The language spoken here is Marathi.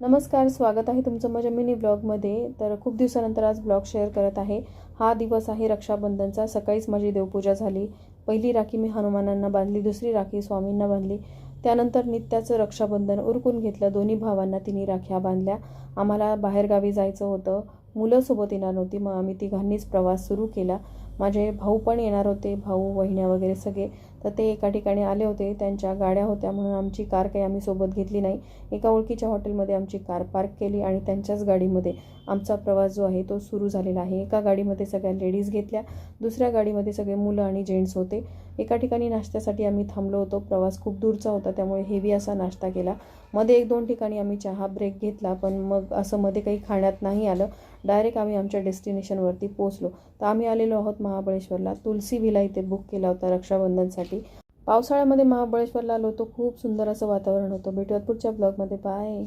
नमस्कार स्वागत आहे तुमचं माझ्या मिनी ब्लॉगमध्ये. तर खूप दिवसानंतर आज ब्लॉग शेअर करत आहे. हा दिवस आहे रक्षाबंधनचा. सकाळीच माझी देवपूजा झाली. पहिली राखी मी हनुमानांना बांधली दुसरी राखी स्वामींना बांधली. त्यानंतर नित्याचं रक्षाबंधन उरकून घेतलं. दोन्ही भावांना तिन्ही राख्या बांधल्या. आम्हाला बाहेरगावी जायचं होतं. मुलं सोबत येणार नव्हती मग आम्ही तिघांनीच प्रवास सुरू केला. माझे भाऊ पण येणार होते भाऊ वहिन्या वगैरे सगळे. तर ते एका ठिकाणी आले होते त्यांच्या गाड्या होत्या म्हणून आमची कार काही आम्ही सोबत घेतली नाही. एका ओळखीच्या हॉटेलमध्ये आमची कार पार्क केली आणि त्यांच्याच गाडीमध्ये आमचा प्रवास जो आहे तो सुरू झालेला आहे. एका गाडीमध्ये सगळ्या लेडीज घेतल्या दुसऱ्या गाडीमध्ये सगळे मुलं आणि जेंट्स होते. एका ठिकाणी नाश्त्यासाठी आम्ही थांबलो होतो प्रवास खूप दूरचा होता त्यामुळे हेवी असा नाश्ता केला. मध्ये एक दोन ठिकाणी आम्ही चहा ब्रेक घेतला पण मग असं मध्ये काही खाण्यात नाही आलं. डायरेक्ट आम्ही आमच्या डेस्टिनेशनवरती पोचलो तर आम्ही आलेलो आहोत महाबळेश्वरला. तुलसी विला इथे बुक केला होता रक्षाबंधनसाठी. पावसाळ्यामध्ये महाबळेश्वरला आलो होतो. खूप सुंदर असं वातावरण होतं. भेटूयात पुढच्या ब्लॉगमध्ये बाय